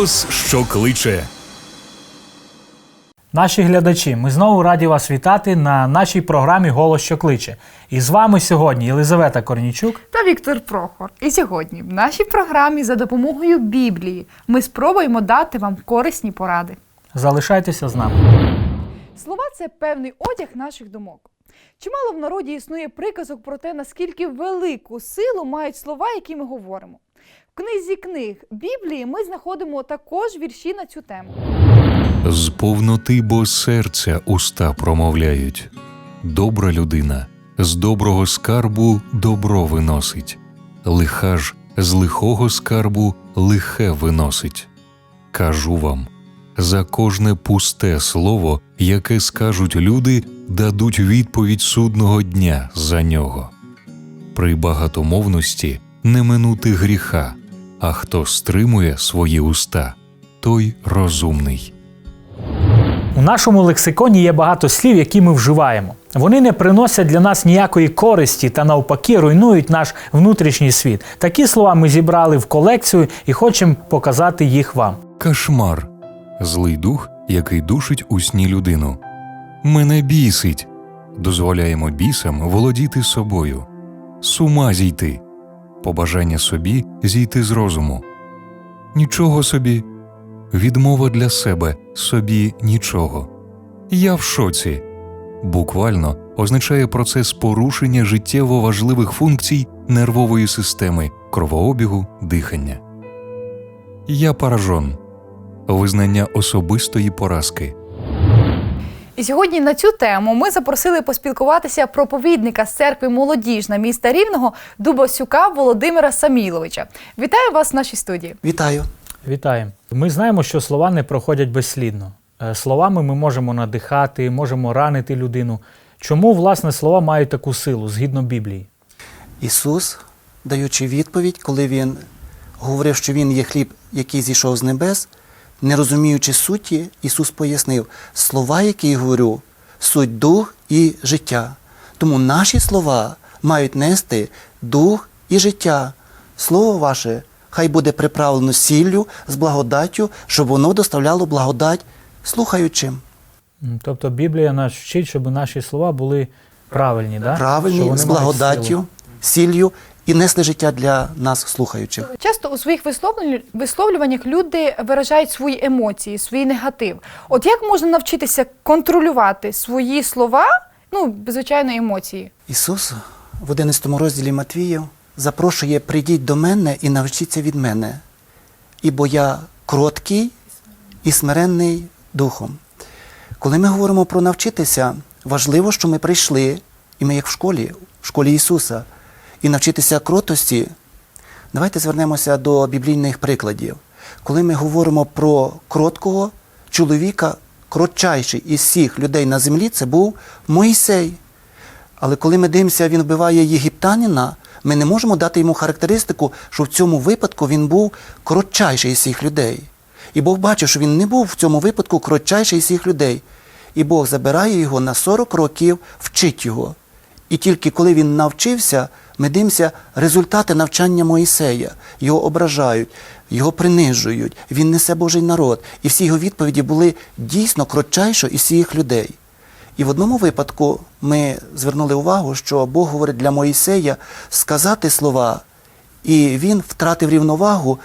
Голос, що кличе. Наші глядачі, ми знову раді вас вітати на нашій програмі Голос що кличе. І з вами сьогодні Єлизавета Корнічук. та Віктор Прохор. І сьогодні в нашій програмі за допомогою Біблії ми спробуємо дати вам корисні поради. Залишайтеся з нами. Слова це певний одяг наших думок. Чимало в народі існує приказок про те, наскільки велику силу мають слова, які ми говоримо. В книзі книг Біблії ми знаходимо також вірші на цю тему. З повноти бо серця уста промовляють. Добра людина з доброго скарбу добро виносить, лиха ж з лихого скарбу лихе виносить. Кажу вам, за кожне пусте слово, яке скажуть люди, дадуть відповідь судного дня за нього. При багатомовності не минути гріха, а хто стримує свої уста, той розумний. У нашому лексиконі є багато слів, які ми вживаємо. Вони не приносять для нас ніякої користі та навпаки руйнують наш внутрішній світ. Такі слова ми зібрали в колекцію і хочемо показати їх вам. Кошмар злий дух, який душить у сні людину. Мене бісить. Дозволяємо бісам володіти собою. З ума зійти. Побажання собі зійти з розуму. Нічого собі. Відмова для себе собі нічого. Я в шоці. Буквально означає процес порушення життєво важливих функцій нервової системи, кровообігу, дихання. Я поражон. Визнання особистої поразки. І сьогодні на цю тему ми запросили поспілкуватися проповідника з церкви молодіжна міста Рівного Дубосюка Володимира Саміловича. Вітаю вас в нашій студії. Вітаю. Вітаємо. Ми знаємо, що слова не проходять безслідно. Е, Словами ми можемо надихати, можемо ранити людину. Чому, власне, слова мають таку силу згідно Біблії? Ісус, даючи відповідь, коли Він говорив, що Він є хліб, який зійшов з небес, не розуміючи суті, Ісус пояснив, слова, які я говорю, суть дух і життя. Тому наші слова мають нести дух і життя. Слово ваше хай буде приправлено сіллю з благодаттю, щоб воно доставляло благодать слухаючим. Тобто Біблія нас вчить, щоб наші слова були правильні, да? Правильні, вони з благодаттю, сіллю і несли життя для нас, слухаючих. Часто у своїх висловлюваннях- люди виражають свої емоції, свій негатив. От як можна навчитися контролювати свої слова, ну, звичайно, емоції? Ісус в 11 розділі Матвію запрошує прийдіть до мене і навчіться від мене, ібо я кроткий і смиренний духом. Коли ми говоримо про навчитися, важливо, що ми прийшли, і ми як в школі, в школі Ісуса, і навчитися кротості. Давайте звернемося до біблійних прикладів. Коли ми говоримо про кроткого чоловіка, кротчайший із всіх людей на землі, це був Мойсей. Але коли ми дивимося, він вбиває єгиптянина, ми не можемо дати йому характеристику, що в цьому випадку він був коротчайший із всіх людей. І Бог бачив, що він не був в цьому випадку коротчайший із всіх людей. І Бог забирає його на 40 років, вчить його. І тільки коли він навчився, ми дивимося результати навчання Моїсея. Його ображають, його принижують, він несе Божий народ. І всі його відповіді були дійсно кротчайшо із всіх людей. І в одному випадку ми звернули увагу, що Бог говорить для Моїсея сказати слова, і він втратив рівновагу,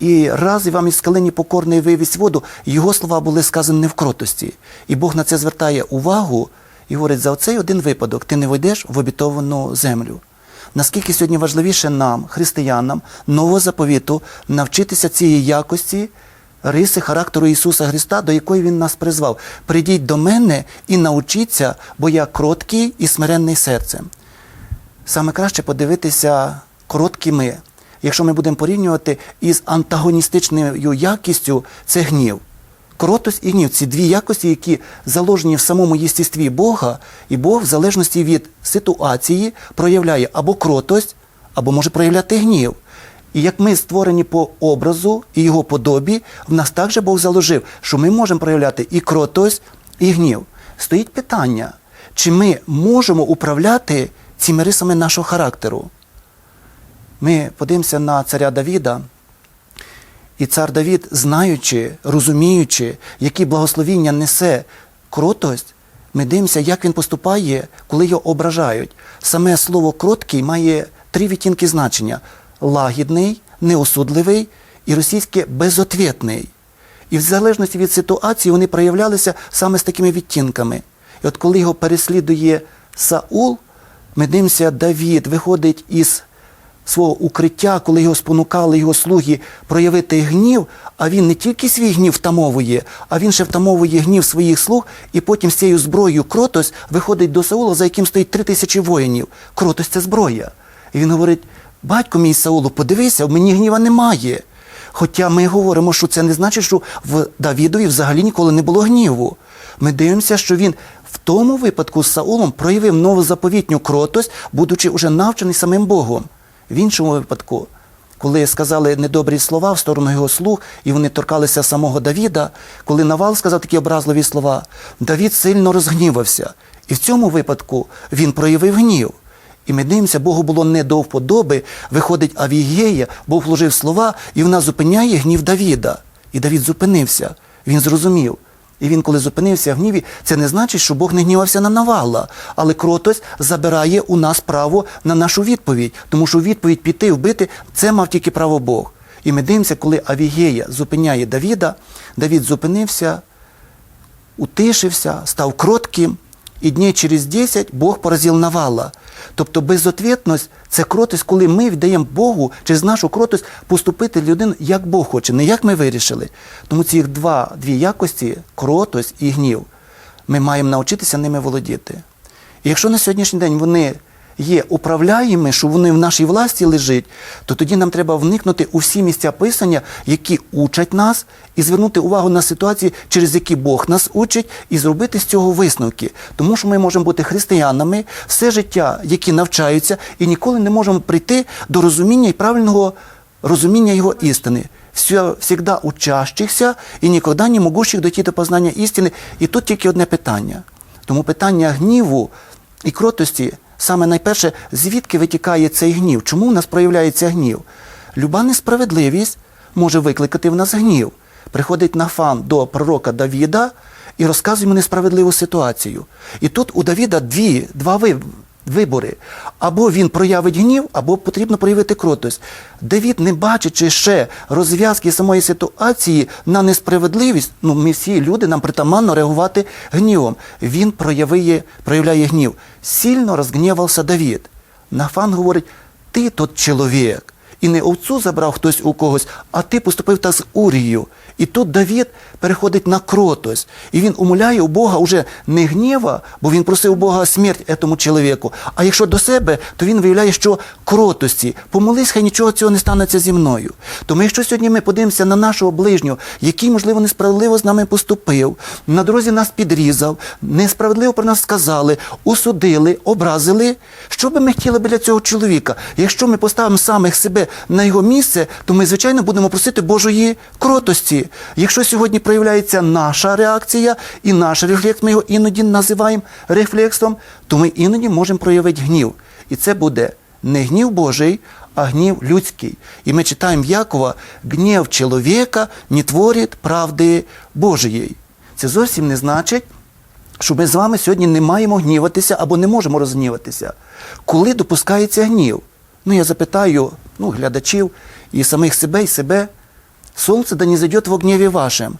і раз і вам із скалині покорний вивість воду, його слова були сказані не в кротості. І Бог на це звертає увагу і говорить, за оцей один випадок ти не вийдеш в обітовану землю. Наскільки сьогодні важливіше нам, християнам, нового заповіту, навчитися цієї якості, риси характеру Ісуса Христа, до якої Він нас призвав. Прийдіть до мене і навчіться, бо я кроткий і смиренний серцем. Саме краще подивитися короткі ми. Якщо ми будемо порівнювати із антагоністичною якістю, це гнів. Кротость і гнів це дві якості, які заложені в самому єстестві Бога, і Бог, в залежності від ситуації, проявляє або кротость, або може проявляти гнів. І як ми створені по образу і його подобі, в нас також Бог заложив, що ми можемо проявляти і кротость, і гнів. Стоїть питання, чи ми можемо управляти цими рисами нашого характеру? Ми подивимося на царя Давіда, І цар Давід, знаючи, розуміючи, які благословіння несе кротость, ми дивимося, як він поступає, коли його ображають. Саме слово кроткий має три відтінки значення: лагідний, неосудливий і російське безотвітний. І в залежності від ситуації вони проявлялися саме з такими відтінками. І от коли його переслідує Саул, ми дивимося, Давід виходить із свого укриття, коли його спонукали його слуги проявити гнів, а він не тільки свій гнів втамовує, а він ще втамовує гнів своїх слуг, і потім з цією зброєю кротость виходить до Саула, за яким стоїть три тисячі воїнів. Кротость це зброя. І він говорить: батько мій Саулу, подивися, в мені гніва немає. Хоча ми говоримо, що це не значить, що в Давідові взагалі ніколи не було гніву. Ми дивимося, що він в тому випадку з Саулом проявив новозаповітню кротость, будучи уже навчений самим Богом. В іншому випадку, коли сказали недобрі слова в сторону його слуг, і вони торкалися самого Давіда, коли Навал сказав такі образливі слова, Давід сильно розгнівався. І в цьому випадку він проявив гнів. І ми дивимося, Богу було не до вподоби, виходить Авігея, Бог вложив слова, і вона зупиняє гнів Давіда. І Давід зупинився. Він зрозумів. І він, коли зупинився в гніві, це не значить, що Бог не гнівався на Навала. Але кротость забирає у нас право на нашу відповідь. Тому що відповідь піти, вбити це мав тільки право Бог. І ми дивимося, коли Авігея зупиняє Давіда, Давід зупинився, утишився, став кротким, і дні через 10 Бог поразив Навала. Тобто безответність – це кротость, коли ми віддаємо Богу через нашу кротость поступити людину, як Бог хоче, не як ми вирішили. Тому ці два, дві якості кротость і гнів, ми маємо навчитися ними володіти. І якщо на сьогоднішній день вони є управляємі, що вони в нашій власті лежать, то тоді нам треба вникнути у всі місця писання, які учать нас, і звернути увагу на ситуації, через які Бог нас учить, і зробити з цього висновки. Тому що ми можемо бути християнами все життя, які навчаються, і ніколи не можемо прийти до розуміння і правильного розуміння його істини. Все, всегда учащихся і ніколи не могущих дойти до познання істини. І тут тільки одне питання. Тому питання гніву і кротості саме найперше, звідки витікає цей гнів? Чому в нас проявляється гнів? Люба несправедливість може викликати в нас гнів. Приходить Нафан до пророка Давіда і розказує йому несправедливу ситуацію. І тут у Давіда дві, два вибори. Або він проявить гнів, або потрібно проявити кротость. Давід, не бачачи ще розв'язки самої ситуації на несправедливість, ну ми всі люди, нам притаманно реагувати гнівом. Він проявляє, проявляє гнів. Сильно розгнівався Давід. Нафан говорить: ти тот чоловік. І не овцу забрав хтось у когось, а ти поступив так з Урією. І тут Давід переходить на кротость. І він умоляє у Бога уже не гніва, бо він просив у Бога смерть этому чоловіку. А якщо до себе, то він виявляє, що кротості. Помолись, хай нічого цього не станеться зі мною. Тому якщо сьогодні ми подивимося на нашого ближнього, який, можливо, несправедливо з нами поступив, на дорозі нас підрізав, несправедливо про нас сказали, осудили, образили, що би ми хотіли біля цього чоловіка? Якщо ми поставимо самих себе на його місце, то ми, звичайно, будемо просити Божої кротості. Якщо сьогодні проявляється наша реакція і наш рефлекс, ми його іноді називаємо рефлексом, то ми іноді можемо проявити гнів. І це буде не гнів Божий, а гнів людський. І ми читаємо Якова, гнів чоловіка не творить правди Божої. Це зовсім не значить, що ми з вами сьогодні не маємо гніватися або не можемо розгніватися. Коли допускається гнів? Ну, я запитаю ну, глядачів і самих себе і себе. Сонце да не зайде в огніві вашим.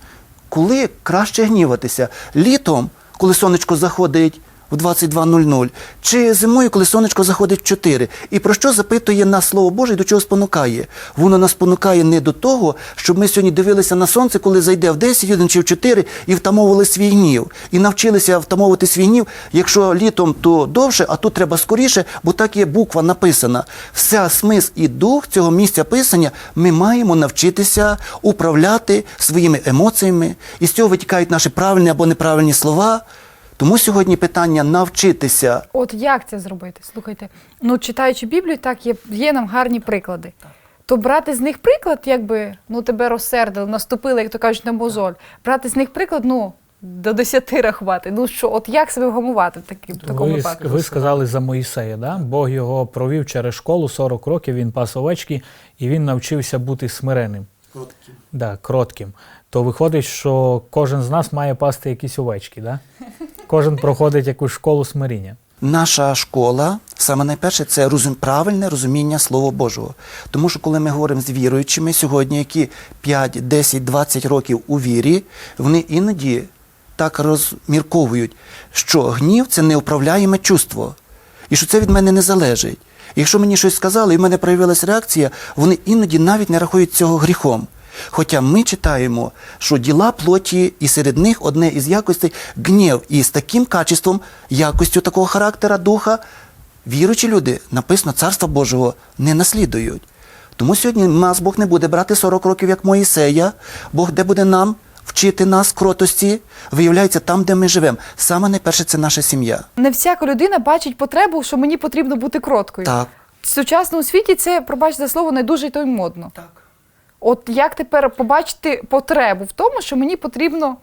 Коли краще гніватися? Літом, коли сонечко заходить в 22.00, чи зимою, коли сонечко заходить в 4. І про що запитує нас Слово Боже і до чого спонукає? Воно нас спонукає не до того, щоб ми сьогодні дивилися на сонце, коли зайде в 10, 1 чи в 4, і втамовували свій гнів. І навчилися втамовувати свій гнів, якщо літом, то довше, а тут треба скоріше, бо так є буква написана. Вся смисл і дух цього місця писання ми маємо навчитися управляти своїми емоціями. І з цього витікають наші правильні або неправильні слова. Тому сьогодні питання навчитися. От як це зробити? Слухайте, ну читаючи Біблію, так є, є нам гарні приклади. То брати з них приклад, якби ну тебе розсердили, наступили, як то кажуть, на мозоль. Брати з них приклад, ну до десяти рахувати. Ну що, от як себе вгамувати в, такому Ви, випадку? ви сказали за Моїсея, да? Бог його провів через школу 40 років, він пас овечки, і він навчився бути смиренним. да, кротким, то виходить, що кожен з нас має пасти якісь овечки. Да? Кожен проходить якусь школу смиріння. Наша школа, саме найперше, це розум, правильне розуміння Слова Божого. Тому що коли ми говоримо з віруючими сьогодні, які 5, 10, 20 років у вірі, вони іноді так розмірковують, що гнів це неуправляєме чувство, і що це від мене не залежить. Якщо мені щось сказали і в мене проявилася реакція, вони іноді навіть не рахують цього гріхом. Хоча ми читаємо, що діла плоті, і серед них одне із якостей гнів. І з таким качеством, якостю такого характера духа, віруючі люди, написано, Царства Божого не наслідують. Тому сьогодні нас Бог не буде брати 40 років, як Моїсея. Бог де буде нам вчити нас кротості, виявляється там, де ми живемо. Саме найперше це наша сім'я. Не всяка людина бачить потребу, що мені потрібно бути кроткою. Так. В сучасному світі це, пробачте за слово, не дуже й то й модно. Так. От як тепер побачити потребу в тому, що мені потрібно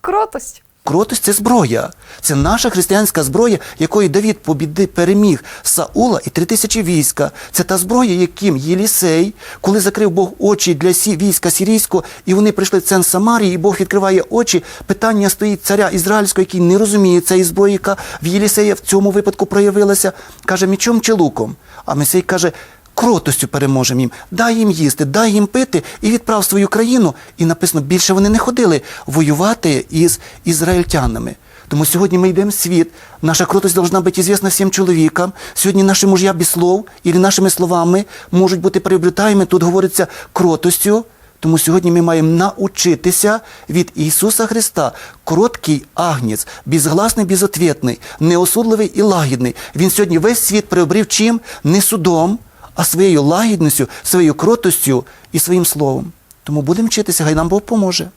кротость? Кротость це зброя. Це наша християнська зброя, якою Давід побіди переміг Саула і три тисячі війська. Це та зброя, яким Єлісей, коли закрив Бог очі для сі війська сирійського, і вони прийшли в центр Самарії, і Бог відкриває очі. Питання стоїть царя ізраїльського, який не розуміє цієї зброї, яка в Єлісея в цьому випадку проявилася. Каже, мечом чи луком? А Месей каже. Кротостю переможемо їм, дай їм їсти, дай їм пити і відправ свою країну. І написано, більше вони не ходили воювати із ізраїльтянами. Тому сьогодні ми йдемо в світ. Наша кротость должна бути известна всім чоловікам. Сьогодні наші мужья без слов, і нашими словами можуть бути приобретаємо. Тут говориться кротостю. Тому сьогодні ми маємо научитися від Ісуса Христа. Короткий агнець, безгласний, безответний, неосудливий і лагідний. Він сьогодні весь світ приобрів чим? Не судом, а своєю лагідністю, своєю кротостю і своїм словом. Тому будемо вчитися, хай нам Бог поможе.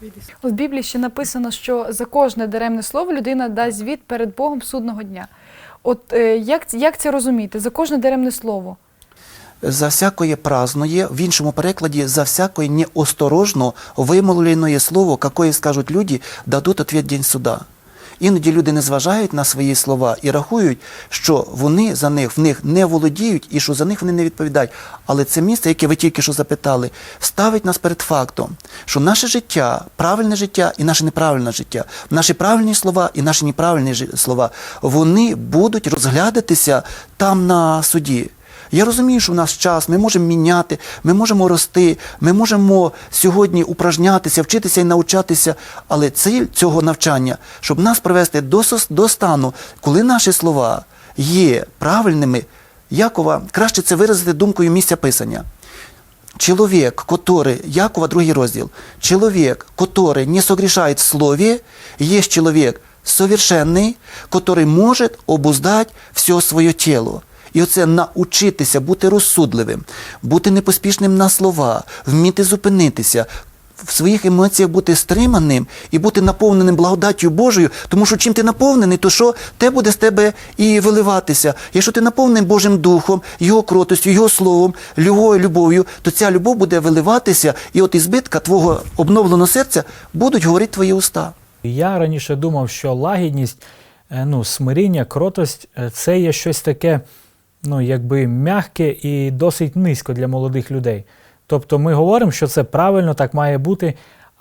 В Біблії ще написано, що за кожне даремне слово людина дасть звіт перед Богом судного дня. От е, як, як це розуміти? За кожне даремне слово. За всякое праздное, в іншому перекладі, за всякое неосторожно вимовлене слово, какое скажуть люди, дадуть ответ день суда. Іноді люди не зважають на свої слова і рахують, що вони за них в них не володіють і що за них вони не відповідають. Але це місце, яке ви тільки що запитали, ставить нас перед фактом, що наше життя, правильне життя і наше неправильне життя, наші правильні слова і наші неправильні слова, вони будуть розглядатися там на суді. Я розумію, що в нас час, ми можемо міняти, ми можемо рости, ми можемо сьогодні упражнятися, вчитися і навчатися, але ціль цього навчання, щоб нас привести до, сос- до стану, коли наші слова є правильними, Якова краще це виразити думкою місця писання. Человек, который, Якова, другий розділ, человек, который не согрешает в слове, есть человек совершенный, который может обуздать все своє тіло. І оце научитися бути розсудливим, бути непоспішним на слова, вміти зупинитися, в своїх емоціях бути стриманим і бути наповненим благодаттю Божою, тому що чим ти наповнений, то що те буде з тебе і виливатися. Якщо ти наповнений Божим Духом, Його кротостю, Його словом, його любов'ю, то ця любов буде виливатися, і от із збитка твого обновленого серця будуть говорити твої уста. Я раніше думав, що лагідність, е, ну, смиріння, кротость е, це є щось таке, ну, якби м'яке і досить низько для молодих людей. Тобто ми говоримо, що це правильно, так має бути.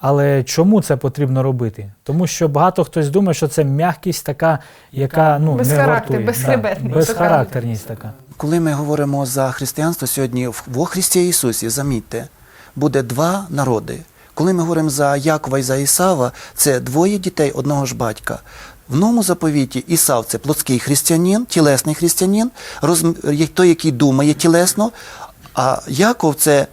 Але чому це потрібно робити? Тому що багато хтось думає, що це м'якість така, яка ну, Без не характер- безхребетність. безхарактерність така. Коли ми говоримо за християнство сьогодні в- во Христі Ісусі, замітьте, буде два народи. Коли ми говоримо за Якова і за Ісава, це двоє дітей одного ж батька. В новому заповіті Ісав це плотський християнин, тілесний християнин, розм- той, який думає тілесно, а Яков це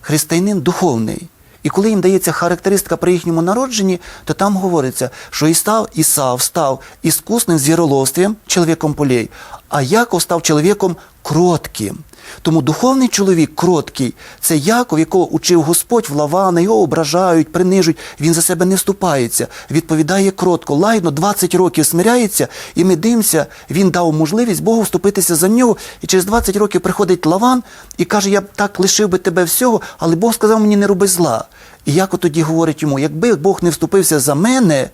християнин духовний. І коли їм дається характеристика при їхньому народженні, то там говориться, що Ісав, Ісав став іскусним звіроловством, чоловіком полей, а Яков став чоловіком кротким. Тому духовний чоловік кроткий це Яков, якого учив Господь в Лавана, його ображають, принижують. Він за себе не вступається, відповідає кротко, лагідно 20 років смиряється, і ми дивимося, він дав можливість Богу вступитися за нього. І через 20 років приходить Лаван і каже: Я б так лишив би тебе всього, але Бог сказав мені не роби зла. І Яков тоді говорить йому: якби Бог не вступився за мене.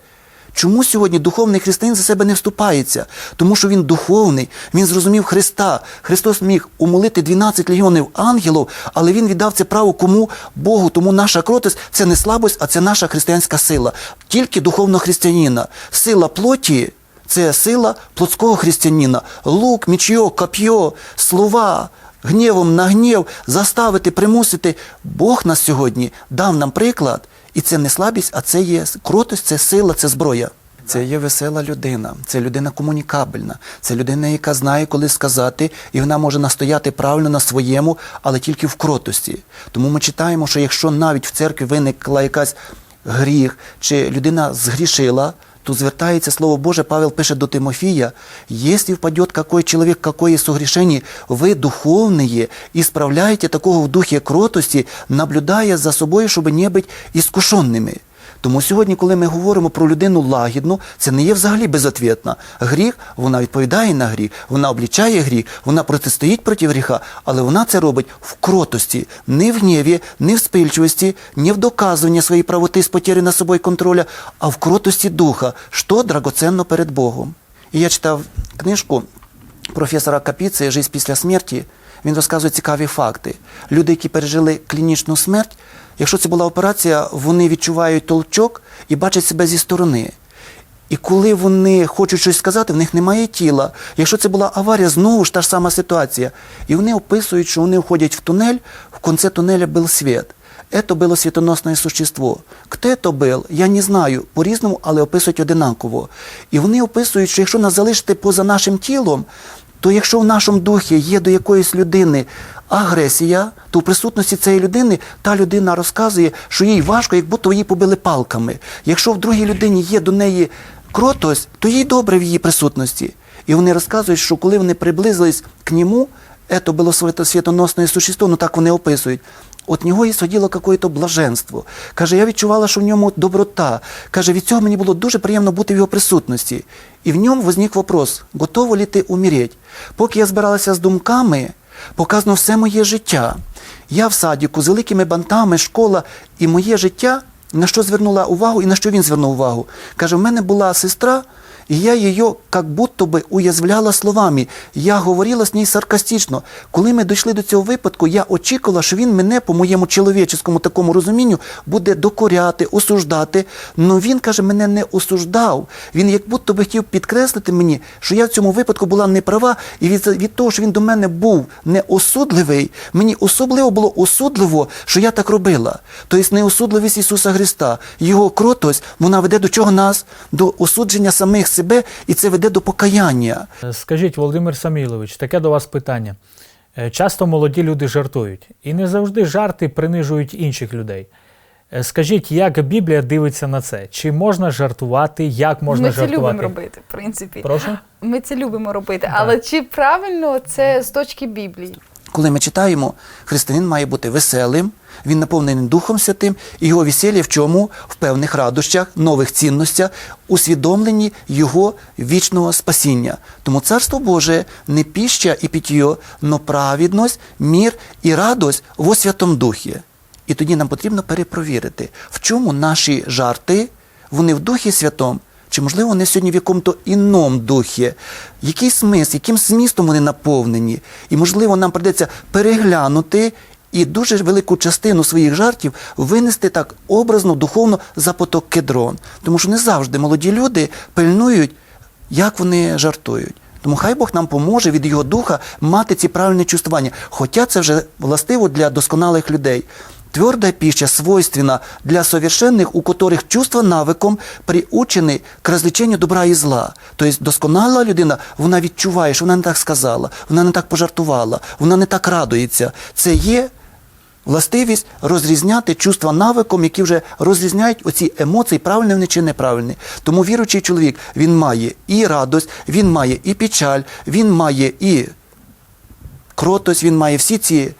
Чому сьогодні духовний християнин за себе не вступається? Тому що він духовний, він зрозумів Христа. Христос міг умолити 12 легіонів ангелів, але він віддав це право кому? Богу. Тому наша кротость це не слабость, а це наша християнська сила. Тільки духовного християнина. Сила плоті. Це сила плотського християнина. Лук, мічьо, коп'йо, слова, гнівом на гнів, заставити, примусити. Бог нас сьогодні дав нам приклад, і це не слабість, а це є кротость, це сила, це зброя. Це є весела людина, це людина комунікабельна, це людина, яка знає, коли сказати, і вона може настояти правильно на своєму, але тільки в кротості. Тому ми читаємо, що якщо навіть в церкві виникла якась гріх, чи людина згрішила, то звертається Слово Боже, Павел пише до Тимофія, «Если впадет какой человек, какое согрешение, ви духовные, и справляете такого в духе кротості, наблюдая за собою, щоб не бути іскушенними». Тому сьогодні, коли ми говоримо про людину лагідну, це не є взагалі безотвітна. Гріх, вона відповідає на гріх, вона облічає гріх, вона протистоїть проти гріха, але вона це робить в кротості, не в гніві, не в спильчивості, не в доказуванні своєї правоти з потери на собою контроля, а в кротості духа, що драгоценно перед Богом. І я читав книжку професора Капіци Жизнь після смерті. Він розказує цікаві факти. Люди, які пережили клінічну смерть, якщо це була операція, вони відчувають толчок і бачать себе зі сторони. І коли вони хочуть щось сказати, в них немає тіла. Якщо це була аварія, знову ж та ж сама ситуація. І вони описують, що вони входять в тунель, в кінці тунеля був світ. Это было світоносне существо. Хто это был, я не знаю, по-різному, але описують одинаково. І вони описують, що якщо нас залишити поза нашим тілом, то якщо в нашому духі є до якоїсь людини агресія, то в присутності цієї людини та людина розказує, що їй важко, як будто її побили палками. Якщо в другій людині є до неї кротость, то їй добре в її присутності. І вони розказують, що коли вони приблизились к ньому, це було свято- світоносне существо, ну так вони описують. От нього ісходило какое-то блаженство. Каже, я відчувала, що в ньому доброта. Каже, від цього мені було дуже приємно бути в його присутності. І в ньому возник вопрос, готово ли ти умереть? Поки я збиралася з думками, показано все моє життя. Я в садіку з великими бантами, школа, і моє життя на що звернула увагу і на що він звернув увагу. Каже, в мене була сестра, і я її як будто би уязвляла словами. Я говорила з ній саркастично. Коли ми дійшли до цього випадку, я очікувала, що він мене по моєму чоловіческому такому розумінню буде докоряти, осуждати. Но він каже, мене не осуждав. Він як будто би хотів підкреслити мені, що я в цьому випадку була неправа, і від, від того, що він до мене був неосудливий, мені особливо було осудливо, що я так робила. Тобто неосудливість Ісуса Христа, Його кротость, вона веде до чого нас? До осудження самих себе, і це веде до покаяння. Е, Скажіть, Володимир Самілович, таке до вас питання. Е, Часто молоді люди жартують, і не завжди жарти принижують інших людей. Е, Скажіть, як Біблія дивиться на це? Чи можна жартувати? Як можна Ми це любимо робити, в принципі. Прошу? Ми це любимо робити. Але чи правильно це з точки Біблії? Коли ми читаємо, християнин має бути веселим, він наповнений Духом Святим, і його весілля в чому? В певних радощах, нових цінностях, усвідомленні його вічного спасіння. Тому Царство Боже не піща і питьо, но праведність, мір і радость во Святому Духі. І тоді нам потрібно перепровірити, в чому наші жарти, вони в Духі Святому, чи, можливо, вони сьогодні в якому-то іному духі? Який смисл, яким змістом вони наповнені? І, можливо, нам придеться переглянути і дуже велику частину своїх жартів винести так образно, духовно за поток кедрон. Тому що не завжди молоді люди пильнують, як вони жартують. Тому хай Бог нам поможе від його духа мати ці правильні чувствування. Хоча це вже властиво для досконалих людей. Твердая пища свойственна для совершенных, у которых чувство навиком приучены к развлеченню добра і зла. Тобто досконала людина, вона відчуває, що вона не так сказала, вона не так пожартувала, вона не так радується. Це є властивість розрізняти чувства навиком, які вже розрізняють оці емоції, правильні вони чи неправильні. Тому віруючий чоловік він має і радость, він має і печаль, він має і кротость, він має всі ці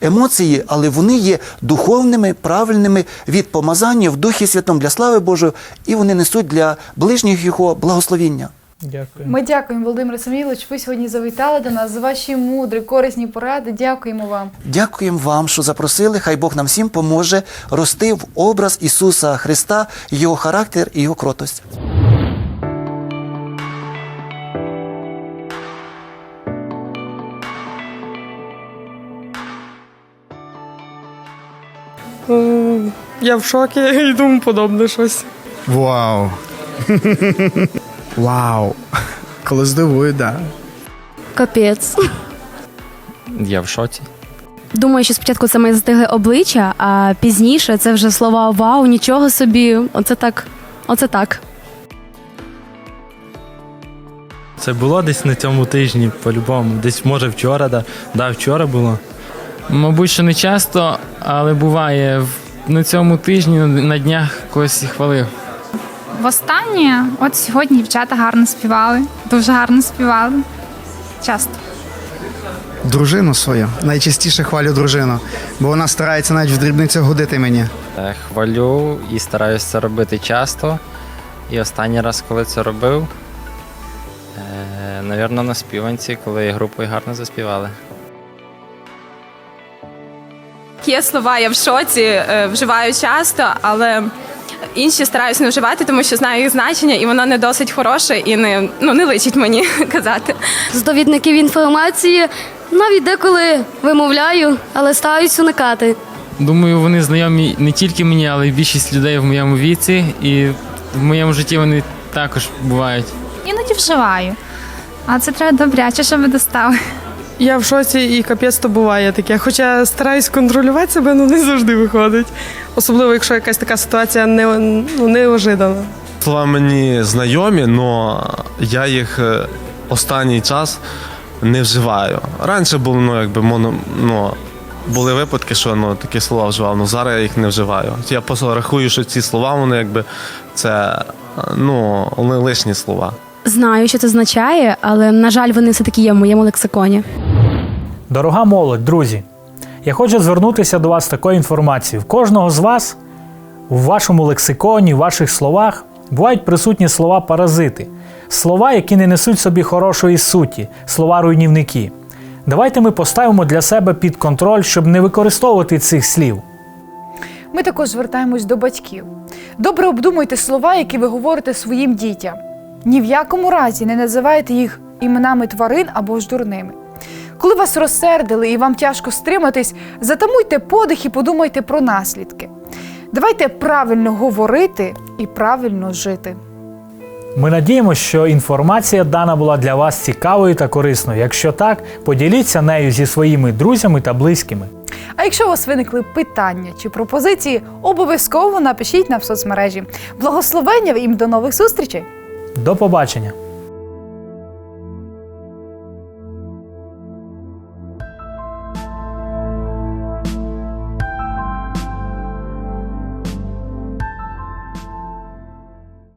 емоції, але вони є духовними, правильними від помазання в Духі Святому для слави Божої, і вони несуть для ближніх його благословіння. Дякую. Ми дякуємо, Володимир Самілович. Ви сьогодні завітали до нас за ваші мудрі, корисні поради. Дякуємо вам. Дякуємо вам, що запросили. Хай Бог нам всім поможе рости в образ Ісуса Христа, його характер і його кротость. Е, я в шокі і думаю подобне щось. Вау! Вау. Коли здивує, да. Капець. Я в шоці. Думаю, що спочатку це ми застигли обличчя, а пізніше це вже слова вау, нічого собі. Оце так. Оце так. Це було десь на цьому тижні, по-любому. Десь може вчора, да. Да, вчора було. Мабуть, що не часто, але буває. В- На цьому тижні на днях когось і хвалив. Востаннє, от сьогодні дівчата гарно співали, дуже гарно співали. Часто. Дружину свою. Найчастіше хвалю дружину, бо вона старається навіть в дрібницях годити мені. Е, Хвалю і стараюся це робити часто. І останній раз, коли це робив, е, навірно, на співанці, коли групою гарно заспівали. Є слова, я в шоці, е, вживаю часто, але інші стараюсь не вживати, тому що знаю їх значення, і воно не досить хороше і не, ну, не личить мені казати. З довідників інформації навіть деколи вимовляю, але стараюсь уникати. Думаю, вони знайомі не тільки мені, але й більшість людей в моєму віці, і в моєму житті вони також бувають. Іноді вживаю. А це треба добряче, щоб достали. Я в шоці і капець то буває таке. Хоча стараюсь контролювати себе, але не завжди виходить. Особливо, якщо якась така ситуація не, ну, неожидана. Слова мені знайомі, але я їх е, останній час не вживаю. Раніше було, ну, якби моно, ну, були випадки, що ну, такі слова вживав, але зараз я їх не вживаю. Я просто рахую, що ці слова, вони якби це е, ну, лишні слова. Знаю, що це означає, але на жаль, вони все таки є в моєму лексиконі. Дорога молодь, друзі, я хочу звернутися до вас з такою інформацією. В кожного з вас у вашому лексиконі, в ваших словах бувають присутні слова паразити, слова, які не несуть собі хорошої суті, слова руйнівники. Давайте ми поставимо для себе під контроль, щоб не використовувати цих слів. Ми також звертаємось до батьків. Добре обдумуйте слова, які ви говорите своїм дітям. Ні в якому разі не називайте їх іменами тварин або ж дурними. Коли вас розсердили і вам тяжко стриматись, затамуйте подих і подумайте про наслідки. Давайте правильно говорити і правильно жити. Ми надіємося, що інформація дана була для вас цікавою та корисною. Якщо так, поділіться нею зі своїми друзями та близькими. А якщо у вас виникли питання чи пропозиції, обов'язково напишіть нам в соцмережі. Благословення їм до нових зустрічей! До побачення!